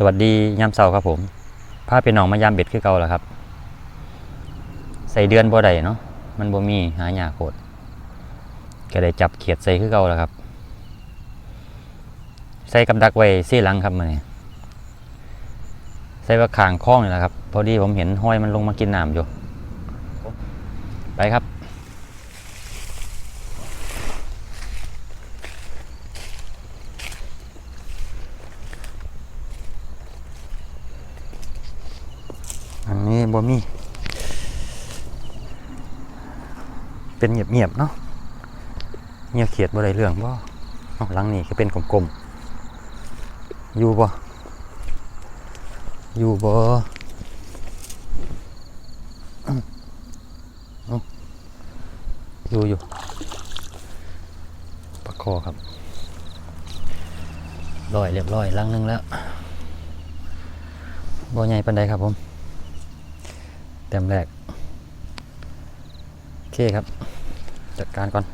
สวัสดียามเสาร์ครับผมพาพี่น้องมายามเบ็ดคือเก่าแล้วครับ ใส่เดือนบ่ได้เนาะมันบ่มีหายาโคตรก็ได้จับเขียดใส่คือเก่าแล้วครับ ใส่กับดักไว้ซี่หลังครับมื้อนี้ใส่ว่าคางคล้องนี่แหละครับ พอดีผมเห็นห้อยมันลงมากินน้ำอยู่ ไปครับ อันนี้บ่มี เป็นเงียบๆเนาะเงียบเขียดบ่ได้เรื่องบ่าหลังนี้ก็เป็นกลมๆอยู่บ่อยู่บ่อื้อเอ้าอยู่อยู่ปลาคอครับร้อยเรียบร้อยลังหนึงแล้วบ่ใหญ่ปานใดครับผม เต็มแรก โอเคครับ จัดการก่อน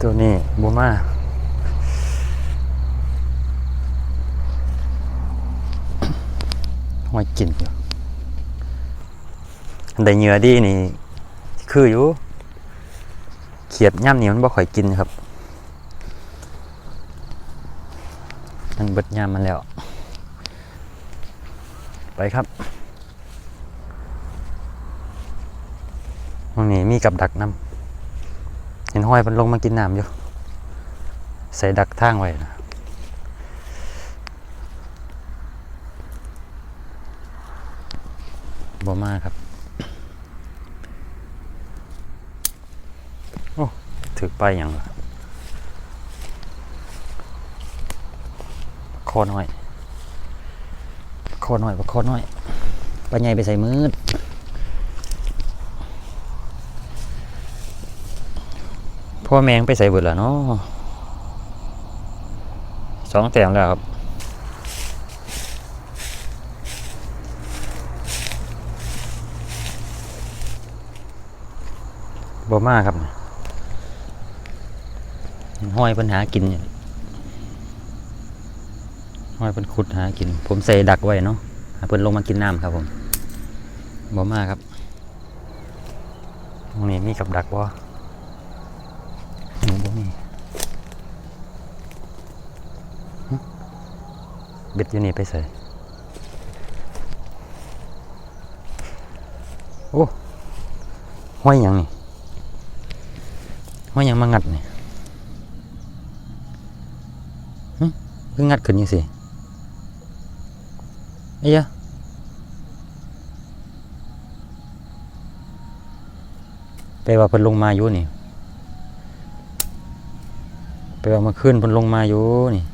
ตัวนี้บูมาห้อยกินอยู่อันใดเหงื่อดีนี่ คืออยู่ เขียดย่ำนี่มันบ่ค่อยกินครับมันเบิดย่ำมันแล้ว ไปครับ ตรงนี้มีกับดักน้ำเห็นห้อยมันลงมากินน้ำอยู่ ใส่ดักทางไว้นะบ่มากครับ โอ้ถือไปอย่างละคอน้อยคอน้อยปลาคอน้อยปลาใหญ่ไปใส่มืด พ่อแมงไปใส่เบิดแล้วเนาะสองแต้มแล้วครับบ่มาครับห้อยปัญหากินห้อยเป็นขุดหากิน ผมใส่ดักไว้เนาะเพิ่นลงมากินน้ำครับผมบ่มาครับตรงนี้มีกับดักบ่ หนูบ่มีหึเบ็ดอยู่นี่ไปใส่โอ้ห้อยหยังนี่ห้อยหยังมางัดนี่หึเพิ่งงัดขึ้นยังสิไอ้ยะไปว่าเพิ่นลงมาอยู่นี่ไปเอามาขึ้นเพิ่นลงมาอยู่นี่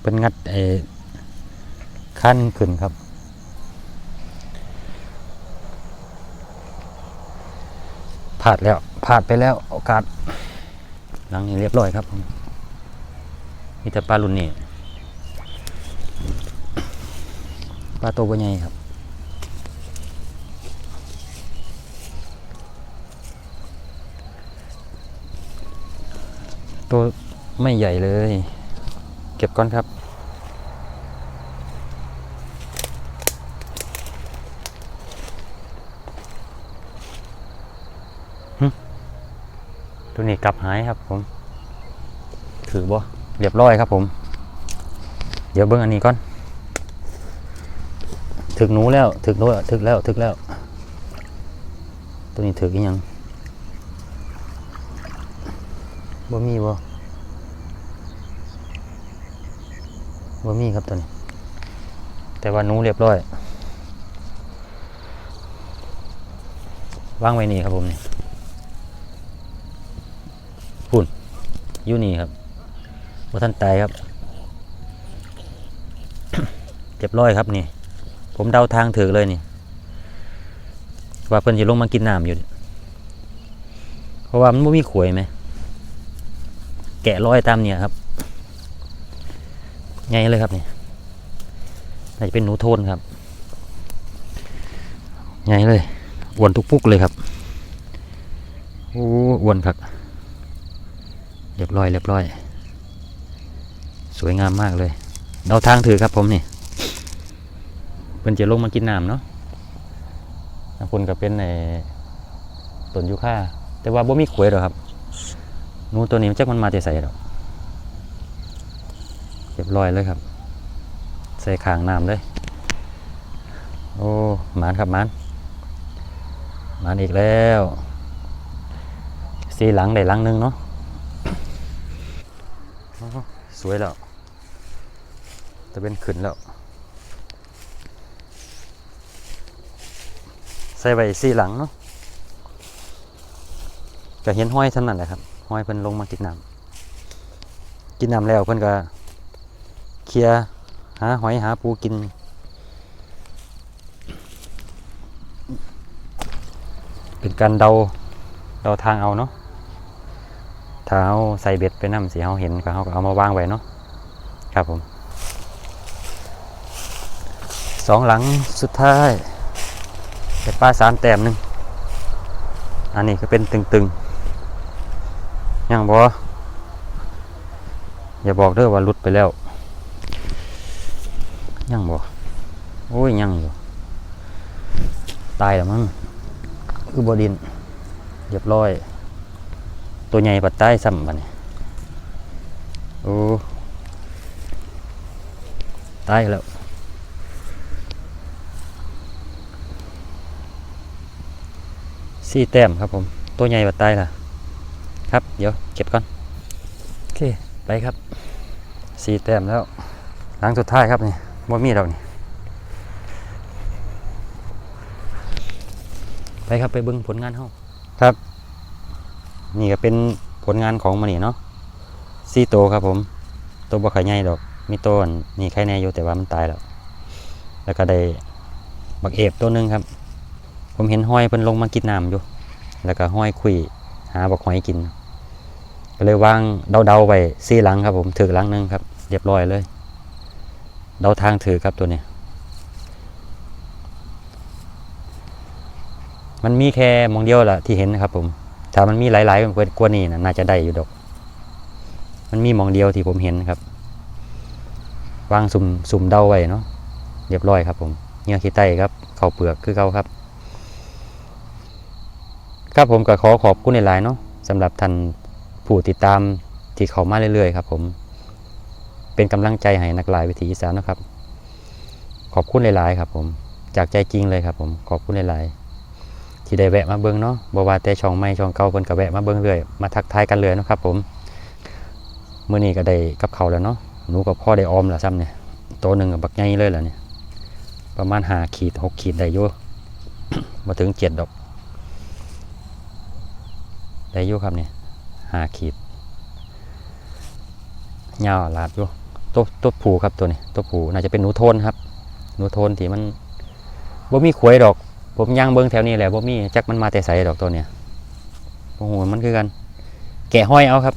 เพิ่นงัดไอ้ขั้นขึ้นครับ พลาดแล้วพลาดไปแล้วโอกาสหลังนี้เรียบร้อยครับผมมีแต่ปลารุ่นนี้ปลาตัวใหญ่ครับตัวไม่ใหญ่เลย เก็บก่อนครับหึตัวนี้กลับหายครับผม ถือบ่เรียบร้อยครับผม เดี๋ยวเบิ้งอันนี้ก่อน ถึกหนูแล้ว ถึกหนูแล้วถึกแล้ว ถึกแล้ว ตัวนี้ถึกยังบ่มีบ่ บ่มีครับตัวนี้ แต่ว่านูเรียบร้อยวางไว้นี่ครับผมนี่พุ่นอยู่นี่ครับว่าท่านตายครับเรียบร้อยครับนี่ ผมเดาทางถือเลยนี่ ว่าเพิ่นจะลงมากินน้ำอยู่ เพราะว่ามันไม่มีขวยไหม แกะร้อยตามเนี่ยครับ ไงเลยครับเนี่ยน่าจะเป็นหนูโทนครับไงเลยอ้วนทุกปุกเลยครับโอ้อ้วนครับเรียบร้อยเรียบร้อย สวยงามมากเลยเราทางถือครับผมนี่เพิ่นจะลงมากินน้ำเนาะคุณก็เป็นในต้นยูคาแต่ว่าบ่มีขวยหรอครับหนูตัวนี้มันจักมันมาจะใส่หรอก รียบร้อยเลยครับ ใส่ขางน้ำเลย โอ้หมานครับหมานหมานอีกแล้วสีหลังได้หลังหนึงเนาะสวยแล้วจะเป็นขึ้นแล้ว ใส่ไว้สีหลังเนาะก็เห็นห้อยท่านั้นแหละครับ ห้อยเพิ่นลงมากินน้ำกินน้ำแล้วเพิ่นก็ เคลียหาหอยหาปูกิน เป็นการเดาเดาทางเอาเนาะถ้าเอาใส่เบ็ดไปน้ำสีเขาเห็นก็เขาก็เอามาวางไว้เนาะครับผมสองหลังสุดท้ายแต่ป้าสามแต้มหนึ่งอันนี้ก็เป็นตึงๆยังบออย่าบอกเด้อว่าลุดไปแล้ว ยังบอโอ้ยยังอยู่ ตายแล้วมั้งคือบดินเรียบร้อย ตัวใหญ่ปัดใต้ซ้ำบัดนี้โอ้ตายแล้วสี่แต้มครับผม ตัวใหญ่ปัดใต้ล่ะ ครับ เดี๋ยวเก็บก่อน โอเค ไปครับสี่แต้มแล้วหลังสุดท้ายครับนี่ บ่มีดอกนี่ไปครับไปเบิ่งผลงานเฮาครับ นี่ก็เป็นผลงานของมันนี่เนาะสี่โตครับผม ตัวบ่ขายใหญ่ดอก มีตัวอันนี่ไข่แน่อยู่แต่ว่ามันตายแล้วแล้วก็ได้บักเอฟตัวหนึงครับ ผมเห็นห้อยเพิ่นลงมากินน้ำอยู่ แล้วก็ห้อยคุยหาบักหอยกินก็เลยวางเดาๆไว้สี่หลังครับผมถือหลังหนึงครับ เรียบร้อยเลย เดาทางถือครับตัวนี้ มันมีแค่มองเดียวแหละที่เห็นนะครับผม ถ้ามันมีหลายๆกว่านี้นะน่าจะได้อยู่ดอก มันมีมองเดียวที่ผมเห็นครับ วางสุ่มสุ่มเดาไว้เนาะ เรียบร้อยครับผมเนื้อขี้ไตครับ เข้าเปลือกคือเขาครับ ครับผมก็ขอขอบคุณหลายๆเนาะสำหรับท่านผู้ติดตามที่เข้ามาเรื่อยๆ ครับผม เป็นกำลังใจให้นักลายวิถีอีสานนะครับ ขอบคุณหลาย ๆ ครับ ผมจากใจจริงเลยครับ ผมขอบคุณหลาย ๆ ที่ได้แวะมาเบิ่งเนาะบว่าแต่ช่องใหม่ช่องเก่าเพิ่นก็แวะมาเบิ่งเรื่อยมาทักทายกันเลยนะครับ ผมเมื้อนี้ก็ได้กับเขาแล้วเนาะหนูกับพ่อได้ออมแล้วซ้ำเนี่ยตัวหนึ่งกับบักใหญ่เลยล่ะเนี่ยประมาณ5ขีด6ขีดได้อยู่บ่ถึง7ดดอกได้อยู่ครับเนี่ย5ขีดยาวลาดอยู่ ตัวตัวผูครับตัวนี้ตัวผูน่าจะเป็นหนูโทนครับ หนูโทนที่มันบ่มีขวยดอก ผมย่างเบิ้งแถวนี้แหละบ่มีจักมันมาแต่ใสดอกตัวเนี้ยโอ้โหมันคือกัน แกะห้อยเอาครับ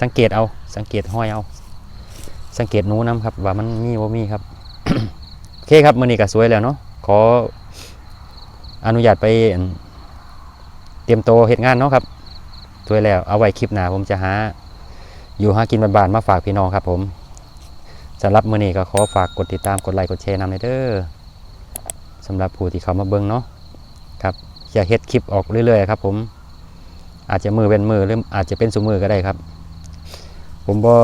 สังเกตเอา สังเกตห้อยเอา สังเกตหนูน้ำครับ ว่ามันมีบ่มีครับโอเคครับมื้อนี้ก็สวยแล้วเนาะขออนุญาตไปเตรียมโตวเฮ็ดงานเนาะครับสวยแล้วเอาไว้คลิปหน้าผมจะหาอยู่หากินบานๆมาฝากพี่น้องครับผม สำหรับมือนี้ก็ขอฝากกดติดตามกดไลค์กดแชร์นำในเด้อสำหรับผู้ที่เขามาเบิ้งเนาะครับอย่าเฮ็ดคลิปออกเรื่อยๆครับ ผม อาจจะมือเป็นมือหรืออาจจะเป็นสุมือก็ได้ครับ ผมบ่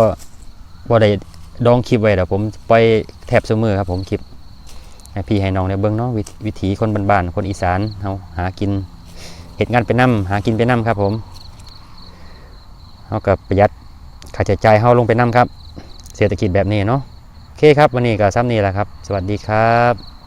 บ่ได้ดองคลิปไว้แต่ผมปล่อยแทบสุมือครับ ผมคลิปให้พี่ให้น้องได้เบิ้งเนาะวิวิถีคนบ้านๆคนอีสานเฮาหากินเฮ็ดงานไปนํหากินไปนํครับ ผมเฮากับประหยัดค่าใช้จ่ายเฮาลงไปนํครับ เศรษฐกิจแบบนี้เนาะโอเคครับวันนี้ก็ซ้ำนี้แหละครับ สวัสดีครับ